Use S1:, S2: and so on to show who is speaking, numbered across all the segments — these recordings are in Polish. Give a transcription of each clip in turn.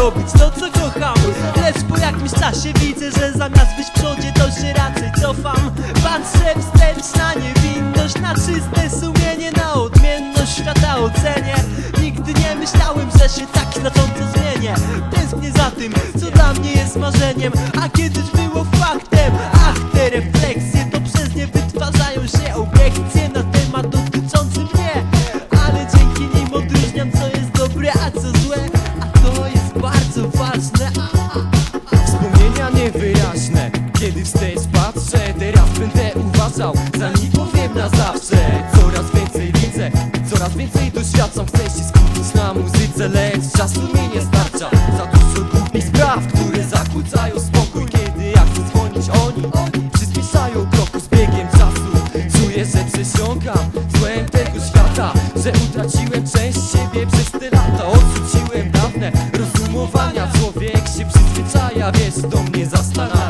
S1: robić to co kocham. Lecz po jakimś czasie widzę, że zamiast być w przodzie to się raczej cofam. Patrzę wstecz na niewinność, na czyste sumienie Na odmienność świata ocenię. Nigdy nie myślałem, że się tak znacząco zmienię. Tęsknię za tym, co dla mnie jest marzeniem. A kiedyś było faktem Ach, te
S2: uważał Zanim powiem na zawsze. Coraz więcej widzę Coraz więcej doświadczam. Chcę się skupić na muzyce Lecz czasu mi nie starcza. Za dużo głupich spraw Które zakłócają spokój. Kiedy ja chcę dzwonić oni przyspieszają kroku. Z biegiem czasu Czuję, że przesiąkam Złem tego świata. Że utraciłem część siebie przez te lata. Odrzuciłem dawne rozumowania. Człowiek się przyzwyczaja, wiesz, to mnie zastanawia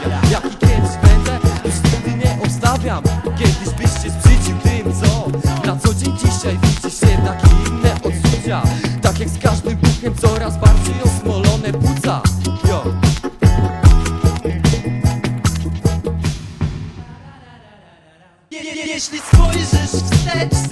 S2: Tak jak z każdym buchem coraz bardziej osmolone płuca Yo.
S1: Je, je, jeśli spojrzysz wstecz,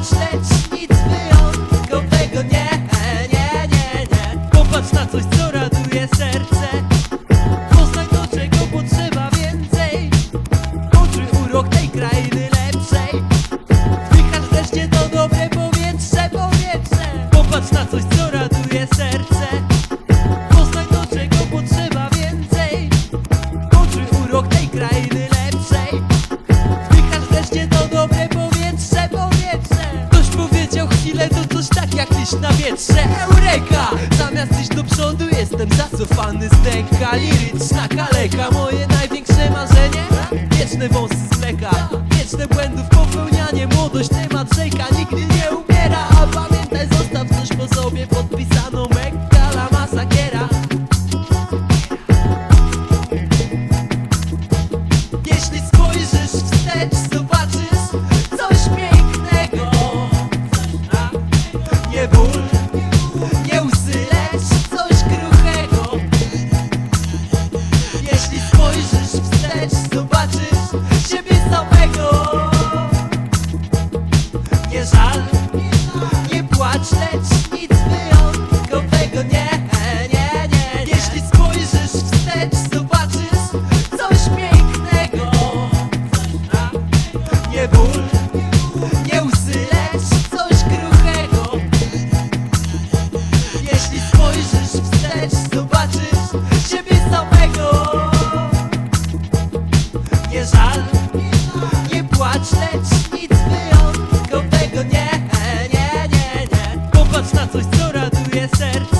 S1: płacz, lecz nic wyjątkowego. Nie, nie, nie, nie. Popatrz na coś, co raduje serce. Poznaj do czego potrzeba więcej. Poczuj urok tej krainy lepszej. Wdychasz wreszcie to dobre powietrze, powietrze. Popatrz na coś, co raduje serce. Poznaj do czego potrzeba więcej. Poczuj urok tej krainy liść na wietrze Eureka! Zamiast iść do przodu jestem zacofany z dęka. Liryczna kaleka, moje największe marzenie? Wieczne wąsy z Wieczne błędów popełnianie Młodość temat rzeka nigdy nie umiera. A pamiętaj zostaw coś po sobie nie płacz, lecz nic wyjątkowego. Nie, nie, nie, nie. Jeśli spojrzysz wstecz, zobaczysz coś pięknego. Nie ból, nie łzy, lecz coś kruchego. Jeśli spojrzysz wstecz, zobaczysz siebie samego. Nie żal, nie płacz, lecz nic wyjątkowego Popatrz na coś, co raduje serce